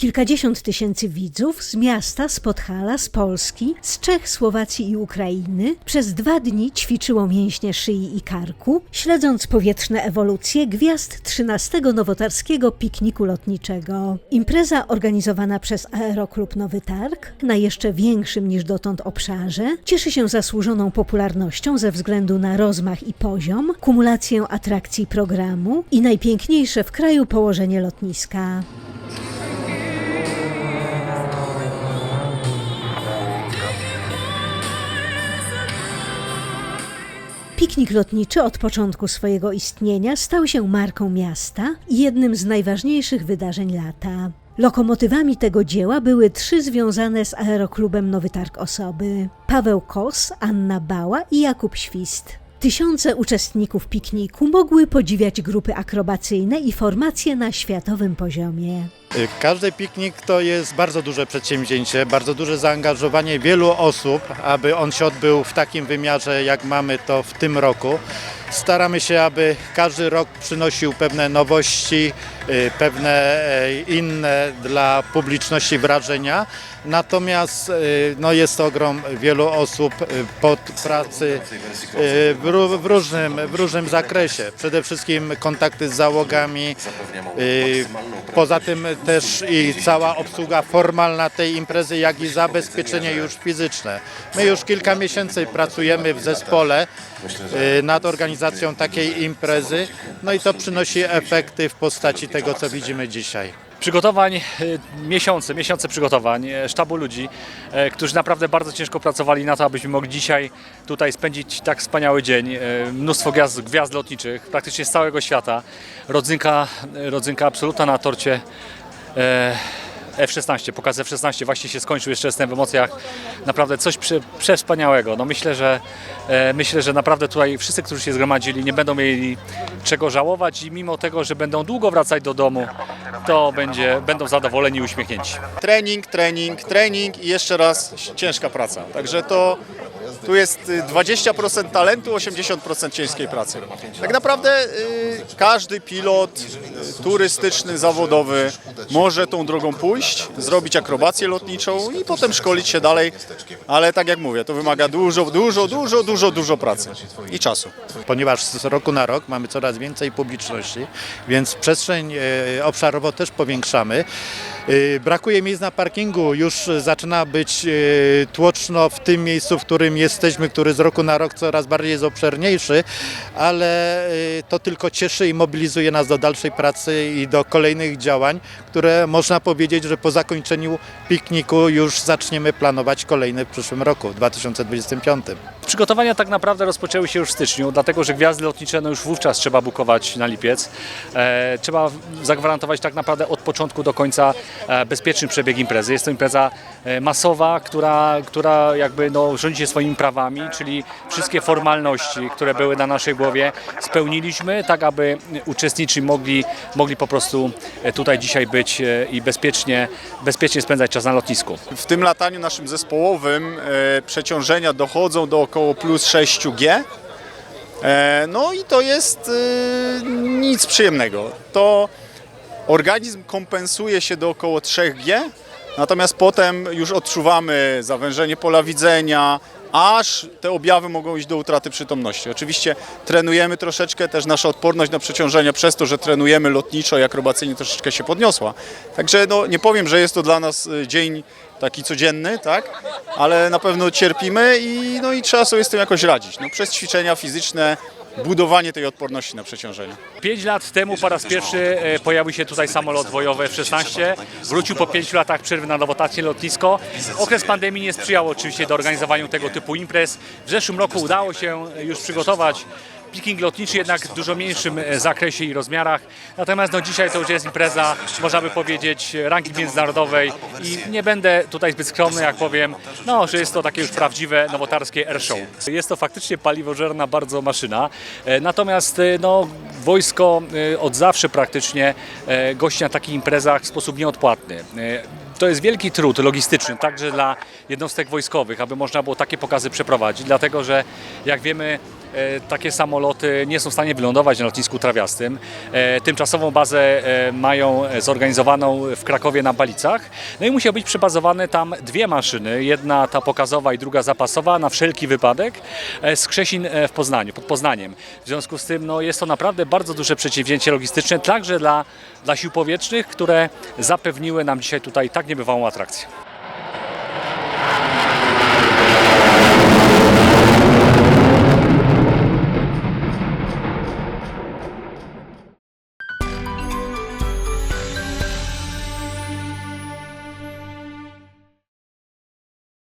Kilkadziesiąt tysięcy widzów z miasta, z Podhala, z Polski, z Czech, Słowacji i Ukrainy przez dwa dni ćwiczyło mięśnie szyi i karku, śledząc powietrzne ewolucje gwiazd 13 nowotarskiego pikniku lotniczego. Impreza organizowana przez Aeroklub Nowy Targ na jeszcze większym niż dotąd obszarze cieszy się zasłużoną popularnością ze względu na rozmach i poziom, kumulację atrakcji programu i najpiękniejsze w kraju położenie lotniska. Piknik lotniczy od początku swojego istnienia stał się marką miasta i jednym z najważniejszych wydarzeń lata. Lokomotywami tego dzieła były trzy związane z Aeroklubem Nowy Targ osoby: Paweł Kos, Anna Bała i Jakub Świst. Tysiące uczestników pikniku mogły podziwiać grupy akrobacyjne i formacje na światowym poziomie. Y, Każdy piknik to jest bardzo duże przedsięwzięcie, bardzo duże zaangażowanie wielu osób, aby on się odbył w takim wymiarze, jak mamy to w tym roku. Staramy się, aby każdy rok przynosił pewne nowości, y, pewne e, inne dla publiczności wrażenia. Natomiast y, no, jest ogrom wielu osób pod pracy w, w, różnym, w różnym zakresie. Przede wszystkim kontakty z załogami, poza tym też i cała obsługa formalna tej imprezy, jak i zabezpieczenie już fizyczne. My już kilka miesięcy pracujemy w zespole y, nad organizacją takiej imprezy, no i to przynosi efekty w postaci tego, co widzimy dzisiaj. Przygotowań, e, miesiące, miesiące przygotowań, e, sztabu ludzi, którzy naprawdę bardzo ciężko pracowali na to, abyśmy mogli dzisiaj tutaj spędzić tak wspaniały dzień. Mnóstwo gwiazd, gwiazd lotniczych, praktycznie z całego świata. Rodzynka, rodzynka absolutna na torcie F-16, pokaz F-16 właśnie się skończył, jeszcze jestem w emocjach, naprawdę coś prze, przewspaniałego. No myślę, że e, myślę, że naprawdę tutaj wszyscy, którzy się zgromadzili, nie będą mieli czego żałować i mimo tego, że będą długo wracać do domu, to będzie, będą zadowoleni i uśmiechnięci. trening, trening, trening i jeszcze raz ciężka praca. Także to tu jest y, 20% talentu, 80% ciężkiej pracy. Tak naprawdę y, każdy pilot y, turystyczny, zawodowy może tą drogą pójść, zrobić akrobację lotniczą i potem szkolić się dalej, ale tak jak mówię, to wymaga dużo, dużo, dużo, dużo, dużo pracy i czasu. ponieważ z roku na rok mamy coraz więcej publiczności, więc przestrzeń obszarowo też powiększamy. E, Brakuje miejsc na parkingu, już zaczyna być e, tłoczno w tym miejscu, w którym jesteśmy, który z roku na rok coraz bardziej jest obszerniejszy, ale e, to tylko cieszy i mobilizuje nas do dalszej pracy i do kolejnych działań, które można powiedzieć, że po zakończeniu pikniku już zaczniemy planować kolejne w przyszłym roku, w 2025. Przygotowania tak naprawdę rozpoczęły się już w styczniu, dlatego że gwiazdy lotnicze no już wówczas trzeba bukować na lipiec. E, trzeba zagwarantować tak naprawdę od początku do końca e, bezpieczny przebieg imprezy. Jest to impreza e, masowa, która, która jakby no, rządzi się swoimi prawami, czyli wszystkie formalności, które były na naszej głowie spełniliśmy, tak aby uczestnicy mogli, mogli po prostu e, tutaj dzisiaj być e, i bezpiecznie, bezpiecznie spędzać czas na lotnisku. W tym lataniu naszym zespołowym e, przeciążenia dochodzą do około plus 6G. E, no i to jest e, nic przyjemnego. To organizm kompensuje się do około 3G, natomiast potem już odczuwamy zawężenie pola widzenia, aż te objawy mogą iść do utraty przytomności. Oczywiście trenujemy troszeczkę, też nasza odporność na przeciążenia przez to, że trenujemy lotniczo i akrobacyjnie troszeczkę się podniosła. Także no, nie powiem, że jest to dla nas y, dzień taki codzienny, tak? ale na pewno cierpimy i, no, i trzeba sobie z tym jakoś radzić. No, przez ćwiczenia fizyczne, budowanie tej odporności na przeciążenia. Pięć lat temu po raz pierwszy e, pojawił się tutaj samolot bojowy F-16. Wrócił po pięciu latach przerwy na nowotarcie lotnisko. Okres pandemii nie sprzyjał oczywiście do organizowaniu tego typu imprez. W zeszłym roku udało się już przygotować Piknik lotniczy jednak w dużo mniejszym e, zakresie i rozmiarach. Natomiast no, dzisiaj to już jest impreza, można by powiedzieć, rangi międzynarodowej i nie będę tutaj zbyt skromny, jak powiem, no, że jest to takie już prawdziwe nowotarskie airshow. Jest to faktycznie paliwożerna bardzo maszyna. E, Natomiast e, no, wojsko od zawsze praktycznie gości na takich imprezach w sposób nieodpłatny. To jest wielki trud logistyczny, także dla jednostek wojskowych, aby można było takie pokazy przeprowadzić, dlatego że jak wiemy, takie samoloty nie są w stanie wylądować na lotnisku trawiastym. E, Tymczasową bazę e, mają zorganizowaną w Krakowie na Balicach. No i musiały być przebazowane tam dwie maszyny, jedna ta pokazowa i druga zapasowa na wszelki wypadek e, z Krzesin e, w Poznaniu, pod Poznaniem. W związku z tym no, jest to naprawdę bardzo duże przedsięwzięcie logistyczne, także dla, dla sił powietrznych, które zapewniły nam dzisiaj tutaj tak niebywałą atrakcję.